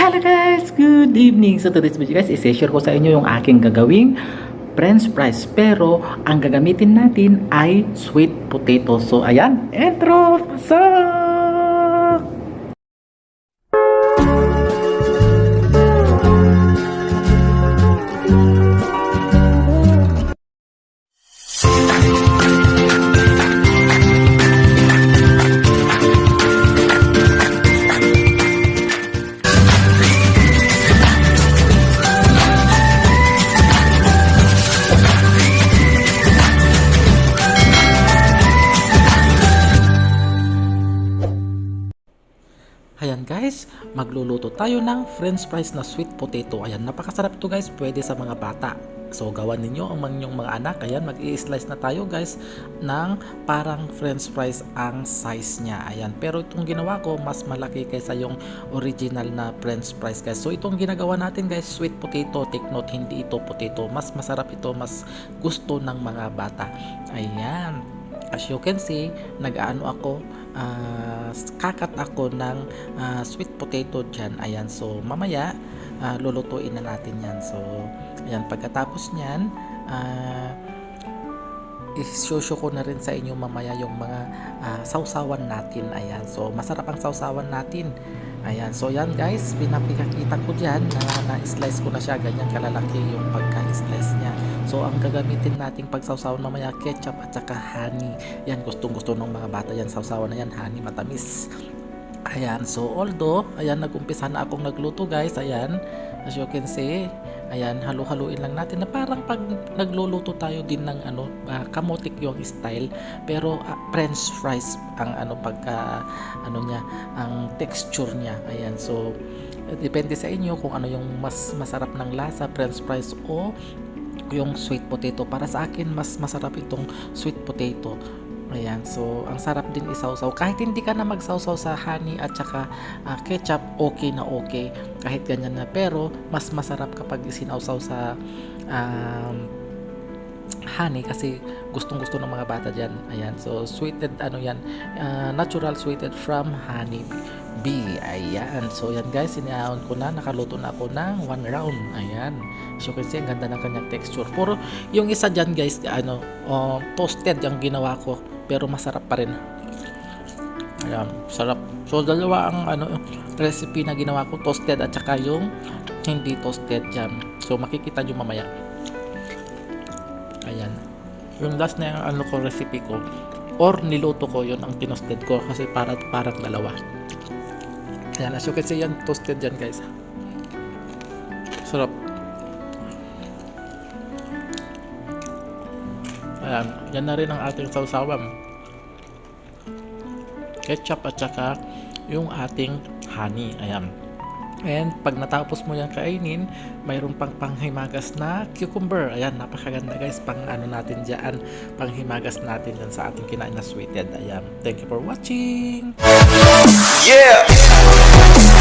Hello guys! Good evening! So today's video guys, isi-share ko sa inyo yung aking gagawing french fries. Pero ang gagamitin natin ay sweet potato. So ayan, intro! Pasok! Ayan guys, magluluto tayo ng french fries na sweet potato. Ayan, napakasarap to guys, pwede sa mga bata. So gawan ninyo ang inyong mga anak. Ayan, mag-i-slice na tayo guys ng parang french fries ang size niya. Ayan, pero itong ginawa ko mas malaki kaysa yung original na french fries guys. So itong ginagawa natin guys, sweet potato. Take note, hindi ito potato. Mas masarap ito, mas gusto ng mga bata. Ayan, as you can see, nag-ano ako, ah, kakat ako ng ah, sweet potato dyan. Ayan, so mamaya, ah, lulutuin na natin yan. So, ayan, pagkatapos nyan, ah, isusyo ko na rin sa inyo mamaya yung mga ah, sausawan natin. Ayan, so masarap ang sausawan natin. Ayan, so yan guys, pinapikakita ko dyan na na-slice ko na siya, ganyan kalalaki yung pagka-slice niya. So ang gagamitin nating pagsawsawan mamaya, ketchup at saka honey. Yan, gustong gusto ng mga bata yan, sausawan na yan, honey, matamis. Ayan, so although, ayan, nag-umpisa na akong nagluto guys, ayan, as you can see, ayan, halu-haluin lang natin na parang pag nagluluto tayo din ng ano, ah, kamotik yung style, pero ah, french fries ang ano pagka, ano niya, ang texture niya, ayan, so, depende sa inyo kung ano yung mas masarap ng lasa, french fries o yung sweet potato. Para sa akin, mas masarap itong sweet potato. Ayan, so ang sarap din isawsaw. Kahit hindi ka na magsawsaw sa honey at saka ah, ketchup, okay na okay. Kahit ganyan na. Pero, mas masarap kapag isinawsaw sa um, honey kasi gustong gusto ng mga bata dyan. Ayan, so sweeted ano yan, ah, natural sweeted from honey bee. Ayan, so yan guys, sinahon ko na, nakaluto na ako ng one round. Ayan, so kasi ang ganda ng kanyang texture. Puro yung isa dyan guys, ano, oh, toasted yung ginawa ko, pero masarap pa rin. Ayan, sarap. So dalawa ang ano recipe na ginawa ko, toasted at saka yung hindi toasted dyan. So makikita nyo mamaya. Ayan. Yung last na yung ano ko recipe ko or niluto ko yun ang tinosted ko kasi para parang dalawa. Ayan, as you can see yan, toasted yan guys. Sarap. Ayan, yan na rin ang ating sausawan. Ketchup at saka yung ating honey. Ayan. And pag natapos mo yan kainin, mayroon pang panghimagas na cucumber. Ayan, napakaganda guys. Pang ano natin dyan, panghimagas natin dyan sa ating kinain na sweeted. Ayan. Thank you for watching! Yeah!